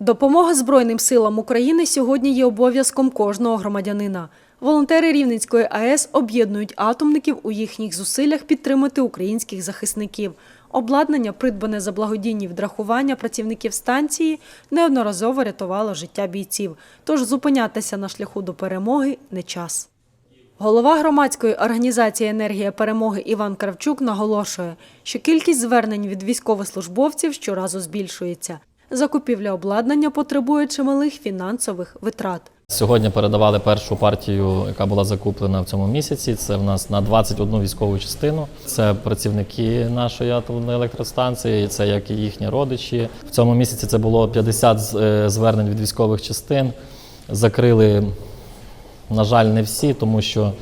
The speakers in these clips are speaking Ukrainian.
Допомога Збройним силам України сьогодні є обов'язком кожного громадянина. Волонтери Рівненської АЕС об'єднують атомників у їхніх зусиллях підтримати українських захисників. Обладнання, придбане за благодійні відрахування працівників станції, неодноразово рятувало життя бійців. Тож зупинятися на шляху до перемоги не час. Голова громадської організації Енергія перемоги Іван Кравчук наголошує, що кількість звернень від військовослужбовців щоразу збільшується. Закупівля обладнання потребує чималих фінансових витрат. Сьогодні передавали першу партію, яка була закуплена в цьому місяці. Це в нас на 21 військову частину. Це працівники нашої атомної електростанції, це як і їхні родичі. В цьому місяці це було 50 е, звернень від військових частин. Закрили, на жаль, не всі, тому що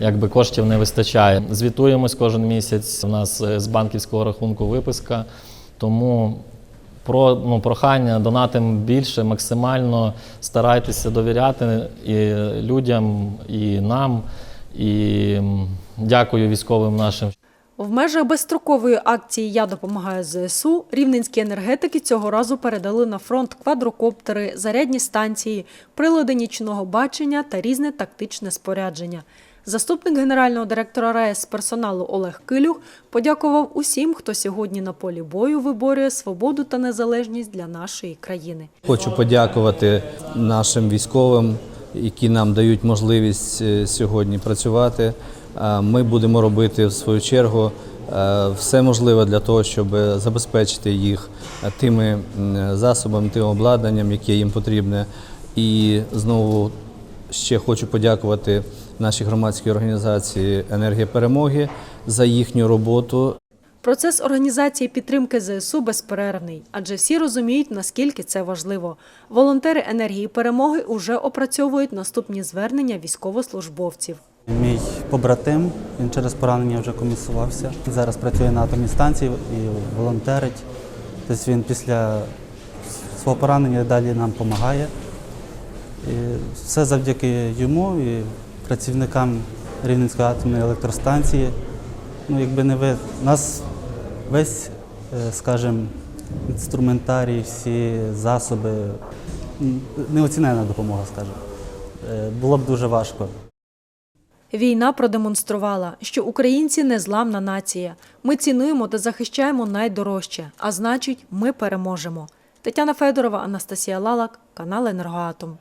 якби коштів не вистачає. Звітуємось кожен місяць. У нас е, з банківського рахунку виписка. Тому про ну, прохання донатим більше, максимально старайтеся довіряти і людям, і нам. І дякую військовим нашим. В межах безстрокової акції Я допомагаю ЗСУ рівненські енергетики цього разу передали на фронт квадрокоптери, зарядні станції, прилади нічного бачення та різне тактичне спорядження. Заступник генерального директора РаЕС персоналу Олег Килюх подякував усім, хто сьогодні на полі бою виборює свободу та незалежність для нашої країни. Хочу подякувати нашим військовим, які нам дають можливість е, сьогодні працювати. Ми будемо робити в свою чергу е, все можливе для того, щоб забезпечити їх е, тими засобами, тим обладнанням, яке їм потрібне. І знову ще хочу подякувати нашій громадській організації Енергія перемоги за їхню роботу. Процес організації підтримки ЗСУ безперервний, адже всі розуміють, наскільки це важливо. Волонтери енергії перемоги вже опрацьовують наступні звернення військовослужбовців. Мій побратим, він через поранення вже комісувався. Зараз працює на атомній станції і волонтерить. Тобто він після свого поранення далі нам допомагає. І все завдяки йому і працівникам Рівненської атомної електростанції. Ну, якби не ви, нас весь, е, скажімо, інструментарій, всі засоби, неоцінена допомога, скажімо. Е, Було б дуже важко. Війна продемонструвала, що українці незламна нація. Ми цінуємо та захищаємо найдорожче, а значить, ми переможемо. Тетяна Федорова, Анастасія Лалак, канал Енергоатом.